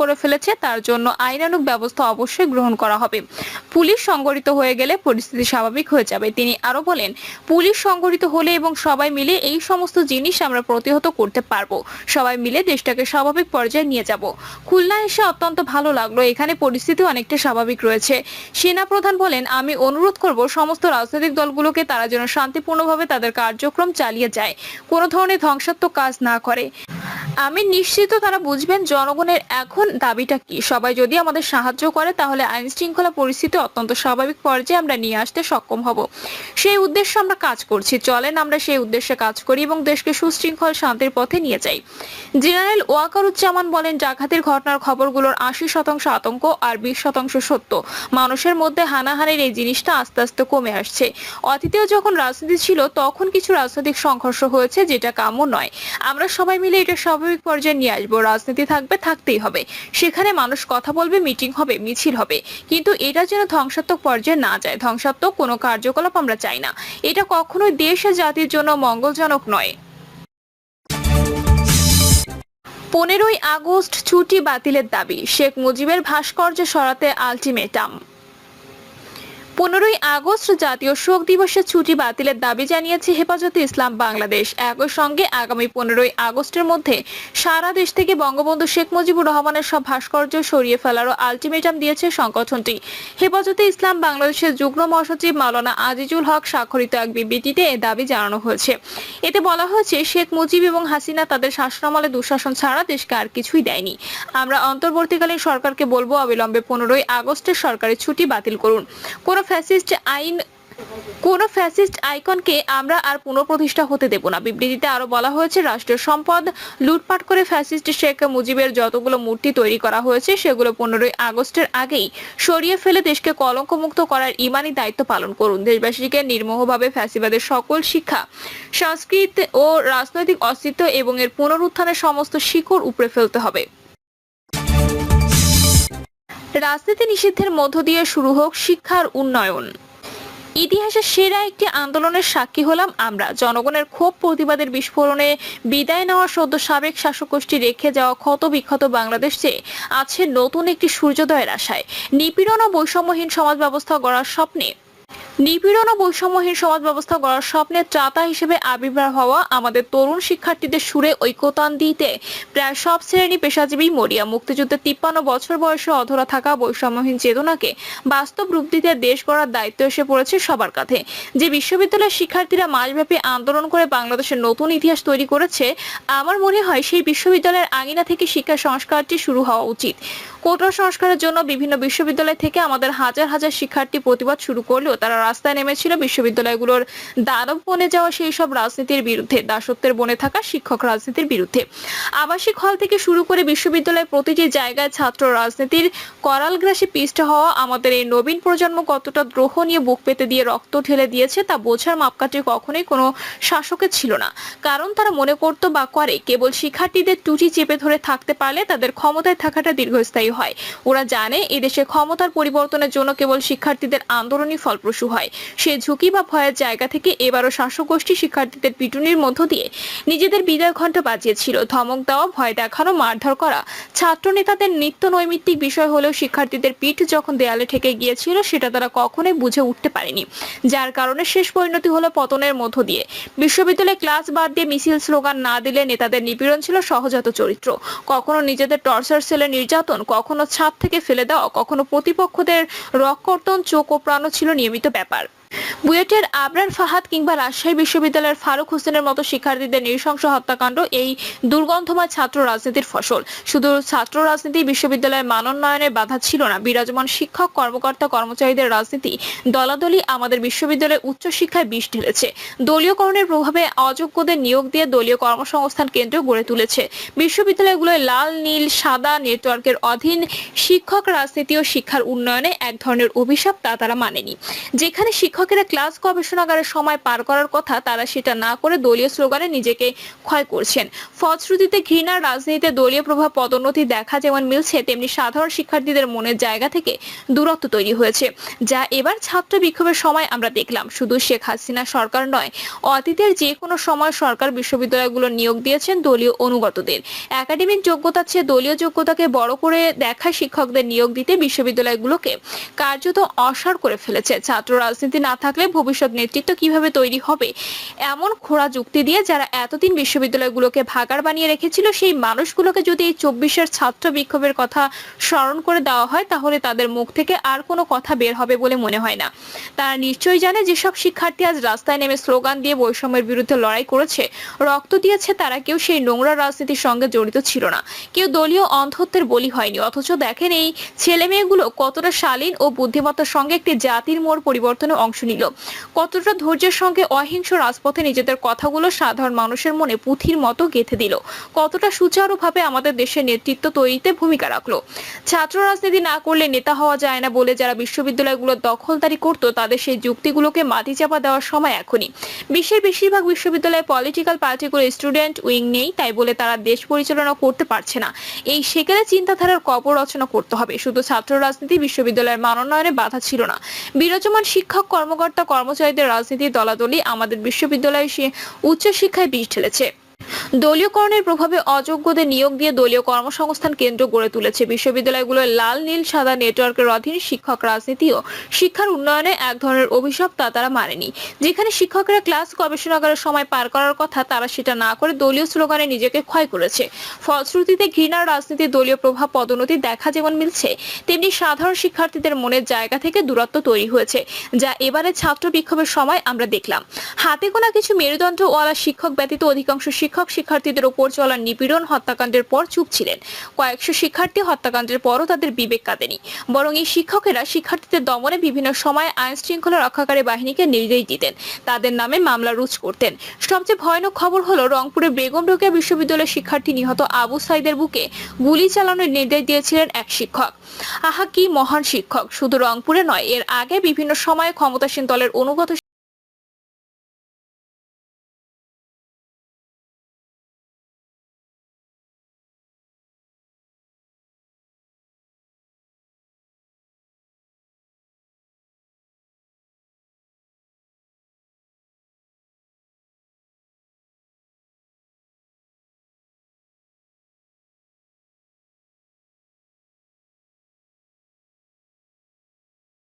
করে ফেলেছে, তার জন্য আইনানুগ ব্যবস্থা অবশ্যই গ্রহণ করা হবে। পুলিশ সংগঠিত হয়ে গেলে পরিস্থিতি স্বাভাবিক হয়ে যাবে। তিনি আরও বলেন, পুলিশ সংগঠিত হলে এবং সবাই মিলে এই সমস্ত জিনিস আমরা প্রতিহত করতে পারব। সবাই মিলে দেশটাকে স্বাভাবিক পর্যায়ে নিয়ে যাব। খুলনা এসে অত্যন্ত ভালো লাগল। এখানে পরিস্থিতি অনেকটা স্বাভাবিক রয়েছে। সেনাপ্রধান বলেন, আমি অনুরোধ করব সমস্ত রাজনৈতিক দলগুলোকে তারা যেন শান্তিপূর্ণভাবে তাদের কার্যক্রম চালিয়ে যায়। কোনো ধরনের ধ্বংসাত্মক কাজ না করে। আমি নিশ্চিত তারা বুঝবেন জনগণের এখন দাবিটা কি। সবাই যদি আমাদের সাহায্য করে, তাহলে আইন শৃঙ্খলা পরিস্থিতি অত্যন্ত স্বাভাবিক পর্যায়ে আমরা নিয়ে আসতে সক্ষম হব। সেই উদ্দেশ্যে আমরা কাজ করছি। চলেন আমরা সেই উদ্দেশ্যে কাজ করি এবং দেশকে সুশৃঙ্খল, শান্তির পথে নিয়ে যাই। জেনারেল ওয়াকারুজ্জামান বলেন, ডাকাতির ঘটনার খবরগুলোর আশি শতাংশ আতঙ্ক আর বিশ শতাংশ সত্য। মানুষের মধ্যে হানাহানির এই জিনিসটা আস্তে আস্তে কমে আসছে। অতীতেও যখন রাজনীতি ছিল, তখন কিছু রাজনৈতিক সংঘর্ষ হয়েছে, যেটা কাম্য নয়। আমরা সবাই মিলে এটা স্বাভাবিক পর্যায়ে নিয়ে আসব। রাজনীতি থাকবে, থাকতেই হবে। সেখানে মানুষ কথা বলবে, মিটিং হবে, মিছিল হবে। কিন্তু এটা যেন ধ্বংসাত্মক পর্যায়ে না যায়। ধ্বংসাত্মক কোনো কার্যকলাপ আমরা চাই না। এটা কখনোই দেশ ও জাতির জন্য মঙ্গলজনক নয়। পনেরোই আগস্ট, ছুটি বাতিলের দাবি। শেখ মুজিবের ভাস্কর্য সরাতে আলটিমেটাম। পনেরোই আগস্ট জাতীয় শোক দিবসের ছুটি বাতিলের দাবি জানিয়েছে হেফাজতে ইসলাম বাংলাদেশ। একই সঙ্গে আগামী পনেরোই আগস্টের মধ্যে সারা দেশ থেকে বঙ্গবন্ধু শেখ মুজিবুর রহমানের সব ভাস্কর্য সরিয়ে ফেলারও আলটিমেটাম দিয়েছে সংগঠনটি। হেফাজতে ইসলাম বাংলাদেশের যুগ্ম মহাসচিব মাওলানা আজিজুল হক স্বাক্ষরিত এক বিবৃতিতে এ দাবি জানানো হয়েছে। এতে বলা হয়েছে, শেখ মুজিব এবং হাসিনা তাদের শাসনামলে দুঃশাসন ছাড়া দেশকে আর কিছুই দেয়নি। আমরা অন্তর্বর্তীকালীন সরকারকে বলব অবিলম্বে পনেরোই আগস্টের সরকারি ছুটি বাতিল করুন। কোনো ফ্যাসিস্ট আইন, কোন ফ্যাসিস্ট আইকনকে আমরা আর পুনঃপ্রতিষ্ঠা হতে দেব না। বিবৃতিতে আরও বলা হয়েছে, রাষ্ট্রীয় সম্পদ লুটপাট করে ফ্যাসিস্ট শেখ মুজিবের যতগুলো মূর্তি তৈরি করা হয়েছে, সেগুলো পনেরোই আগস্টের আগেই সরিয়ে ফেলে দেশকে কলঙ্কমুক্ত করার ইমানি দায়িত্ব পালন করুন। দেশবাসীকে নির্মোহভাবে ফ্যাসিবাদের সকল শিক্ষা, সংস্কৃত ও রাজনৈতিক অস্তিত্ব এবং এর পুনরুত্থানের সমস্ত শিকড় উপড়ে ফেলতে হবে। রাজনীতি নিষিদ্ধের মধ্য দিয়ে শুরু হোক শিক্ষার উন্নয়ন। ইতিহাসের সেরা একটি আন্দোলনের সাক্ষী হলাম আমরা। জনগণের ক্ষোভ প্রতিবাদের বিস্ফোরণে বিদায় নেওয়া সদ্য সাবেক শাসক গোষ্ঠী রেখে যাওয়া ক্ষত বিক্ষত বাংলাদেশ চেয়ে আছে নতুন একটি সূর্যোদয়ের আশায়। নিপীড়ন ও বৈষম্যহীন সমাজ ব্যবস্থা গড়ার স্বপ্নে নিপীড়ন ও বৈষম্যহীন সমাজ ব্যবস্থা গড়ার স্বপ্নের ত্রাতা হিসেবে আবির্ভাব হওয়া আমাদের তরুণ শিক্ষার্থীদের সুরে ঐক্যতান দিতে প্রায় সব শ্রেণি পেশাজীবী মরিয়া। মুক্তিযুদ্ধের তিপ্পান্ন বছর বয়সে অধরা থাকা বৈষম্যহীন চেতনাকে বাস্তব রূপ দিতে দেশ গড়ার দায়িত্ব এসে পড়েছে সবার কাঁধে। যে বিশ্ববিদ্যালয়ের শিক্ষার্থীরা মাসব্যাপী আন্দোলন করে বাংলাদেশের নতুন ইতিহাস তৈরি করেছে, আমার মনে হয় সেই বিশ্ববিদ্যালয়ের আঙিনা থেকে শিক্ষা সংস্কারটি শুরু হওয়া উচিত। কোটা সংস্কারের জন্য বিভিন্ন বিশ্ববিদ্যালয় থেকে আমাদের হাজার হাজার শিক্ষার্থী প্রতিবাদ শুরু করলেও তারা রাস্তায় নেমেছিল বিশ্ববিদ্যালয়গুলোর দানব বনে যাওয়া সেই সব রাজনীতির বিরুদ্ধে, দাসত্বের বনে থাকা শিক্ষক রাজনীতির বিরুদ্ধে। আবাসিক হল থেকে শুরু করে বিশ্ববিদ্যালয়ের প্রতিটি জায়গায় ছাত্র রাজনীতির করালগ্রাসী পিষ্ট হওয়া, আমাদের এই নবীন প্রজন্ম কতটা দ্রোহ নিয়ে বুক পেতে দিয়ে রক্ত ঢেলে দিয়েছে তা বোঝার মাপকাঠি কখনোই কোনো শাসকের ছিল না। কারণ তারা মনে করত বা করে, কেবল শিক্ষার্থীদের টুটি চেপে ধরে থাকতে পারলে তাদের ক্ষমতায় থাকাটা দীর্ঘস্থায়ী হয়। ওরা জানে, এদেশে ক্ষমতার পরিবর্তনের জন্য কেবল শিক্ষার্থীদের আন্দোলনই ফলপ্রসূ হয়। সে ঝুঁকি বা ভয়ের জায়গা থেকে এবারও শাসক গোষ্ঠী শিক্ষার্থীদের পিটুনির মধ্য দিয়ে নিজেদের বিদায় ঘণ্টা বাজিয়েছিল। ধমক দেওয়া, ভয় দেখানো, মারধর করা ছাত্র নেতাদের নিত্য নৈমিত্তিক বিষয় হলেও শিক্ষার্থীদের পিঠ যখন দেয়ালে ঠেকে গিয়েছিল সেটা তারা কখনোই বুঝে উঠতে পারেনি। যার কারণে শেষ পরিণতি হলো পতনের মধ্য দিয়ে। বিশ্ববিদ্যালয়ে ক্লাস বাদ দিয়ে মিছিল স্লোগান না দিলে নেতাদের নিপীড়ন ছিল সহজাত চরিত্র। কখনো নিজেদের টর্চার সেলে নির্যাতন, কখনো ছাদ থেকে ফেলে দেওয়া, কখনো প্রতিপক্ষদের রককর্তন চোখ ও প্রাণ ছিল নিয়মিত ব্যাপার বুয়েটের আবরার ফাহাদ কিংবা রাজশাহী বিশ্ববিদ্যালয়ের ফারুক হোসেনের মতো শিক্ষার্থীদের নৃশংস হত্যাকাণ্ড এই দুর্গন্ধময় ছাত্র রাজনীতির ফসল। শুধু ছাত্র রাজনীতি বিশ্ববিদ্যালয়ের মানোন্নয়নের বাধা ছিল না, বিরাজমান শিক্ষক, কর্মকর্তা, কর্মচারীদের রাজনীতি দলাদলি আমাদের বিশ্ববিদ্যালয়ের উচ্চশিক্ষায় বিষ ঢেলেছে। দলীয়করণের প্রভাবে অযোগ্যদের নিয়োগ দিয়ে দলীয় কর্মসংস্থান কেন্দ্র গড়ে তুলেছে। বিশ্ববিদ্যালয়গুলোয় লাল, নীল, সাদা নেটওয়ার্কের অধীন শিক্ষক, রাজনীতি ও শিক্ষার উন্নয়নে এক ধরনের অভিশাপ তা তারা মানেনি। যেখানে শিক্ষক শিক্ষকেরা ক্লাস গবেষণাগারের সময় পার করার কথা তারা সেটা না করে দলীয় স্লোগানে নিজেকে ক্ষয় করছেন। ফলশ্রুতিতে ঘৃণার রাজনীতিতে দলীয় প্রভাব পদোন্নতি দেখা যেমন মিলছে, তেমনি সাধারণ শিক্ষার্থীদের মনের জায়গা থেকে দূরত্ব তৈরি হয়েছে, যা এবার ছাত্র বিক্ষোভের সময় আমরা দেখলাম। শুধু শেখ হাসিনা সরকার নয়, অতীতের যে কোনো সময় সরকার বিশ্ববিদ্যালয়গুলো নিয়োগ দিয়েছেন দলীয় অনুগতদের। একাডেমিক যোগ্যতার চেয়ে দলীয় যোগ্যতাকে বড় করে দেখা শিক্ষকদের নিয়োগ দিতে বিশ্ববিদ্যালয়গুলোকে কার্যত অসার করে ফেলেছে। ছাত্র রাজনীতি না থাকলে ভবিষ্যৎ নেতৃত্ব কীভাবে তৈরি হবে? এমন খোড়া যুক্তি দিয়ে যারা এতদিন বিশ্ববিদ্যালয়গুলোকে ভাগার বানিয়ে রেখেছিল, সেই মানুষগুলোকে যদি এই চব্বিশের ছাত্র বিক্ষোভের কথা স্মরণ করে দেওয়া হয়, তাহলে তাদের মুখ থেকে আর কোনো কথা বের হবে বলে মনে হয় না। তারা নিশ্চয়ই জানে যেসব শিক্ষার্থী আজ রাস্তায় নেমে স্লোগান দিয়ে বৈষম্যের বিরুদ্ধে লড়াই করেছে, রক্ত দিয়েছে তারা কেউ সেই নোংরা রাজনীতির সঙ্গে জড়িত ছিল না। কেউ দলীয় অন্ধত্বের বলি হয়নি, অথচ দেখেন এই ছেলে মেয়েগুলো কতটা শালীন ও বুদ্ধিমত্তার সঙ্গে একটি জাতির মোড় পরিবর্তনে অংশ নিল। কতটা ধৈর্যের সঙ্গে অহিংস রাজপথে নিজেদের কথাগুলো সাধারণ মানুষের মনে পুঁথির মতো গেঁথে দিল। কতটা সুচারুভাবে আমাদের দেশের নেতৃত্ব তৈরিতে ভূমিকা রাখল। ছাত্র রাজনীতি না করলে নেতা হওয়া যায় না বলে যারা বিশ্ববিদ্যালয়গুলো দখলদারি করত, তাদের সেই যুক্তিগুলোকে মাটি চাপা দেওয়ার সময় এখনই। বিশ্বের বেশিরভাগ বিশ্ববিদ্যালয়ে পলিটিক্যাল পার্টিগুলো স্টুডেন্ট উইং নেই, তাই বলে তারা দেশ পরিচালনা করতে পারছে না। এই সেকেলে চিন্তাধারার কবর রচনা করতে হবে। শুধু ছাত্র রাজনীতি বিশ্ববিদ্যালয়ের মানোন্নয়নে বাধা ছিল না। বিরাজমান শিক্ষক কর্মকর্তা কর্মচারীদের রাজনীতি দলাদলি আমাদের বিশ্ববিদ্যালয়ে উচ্চশিক্ষায় বিষ ঠেলেছে দলীয়করণের প্রভাবে অযোগ্যদের নিয়োগ দিয়ে দলীয় কর্মসংস্থান কেন্দ্র গড়ে তুলেছে বিশ্ববিদ্যালয়গুলোর লাল, নীল, সাদা নেটওয়ার্কের অধীন শিক্ষক রাজনীতিও শিক্ষার উন্নয়নে এক ধরনের অভিশাপ তা তারা মানেনি। যেখানে শিক্ষকরা ক্লাস গবেষণাগারের সময় পার করার কথা তারা সেটা না করে দলীয় স্লোগানে নিজেকে ক্ষয় করেছে। ফলশ্রুতিতে ঘৃণার রাজনীতি দলীয় প্রভাব পদোন্নতি দেখা যেমন মিলছে, তেমনি সাধারণ শিক্ষার্থীদের মনের জায়গা থেকে দূরত্ব তৈরি হয়েছে, যা এবারে ছাত্র বিক্ষোভের সময় আমরা দেখলাম। হাতে গোনা কিছু মেরুদণ্ডওয়ালা শিক্ষক ব্যতীত অধিকাংশ শিক্ষক শিক্ষার্থীদের ওপর চলা নিপীড়ন হত্যাকাণ্ডের পর চুপ ছিলেন। কয়েকশো শিক্ষার্থী হত্যাকাণ্ডের পরও তাদের বিবেক কাঁদেনি। বরং এই শিক্ষকেরা শিক্ষার্থীদের দমনে বিভিন্ন সময় আইন শৃঙ্খলা রক্ষাকারী বাহিনীকে নির্দেশ দিতেন। তাদের নামে মামলা রুজ করতেন। সবচেয়ে ভয়ানক খবর হলো রংপুরের বেগম রোকেয়া বিশ্ববিদ্যালয়ের শিক্ষার্থী নিহত আবু সাইদের বুকে গুলি চালানোর নির্দেশ দিয়েছিলেন এক শিক্ষক। আহা, কি মহান শিক্ষক! শুধু রংপুরে নয়, এর আগে বিভিন্ন সময়ে ক্ষমতাসীন দলের অনুগত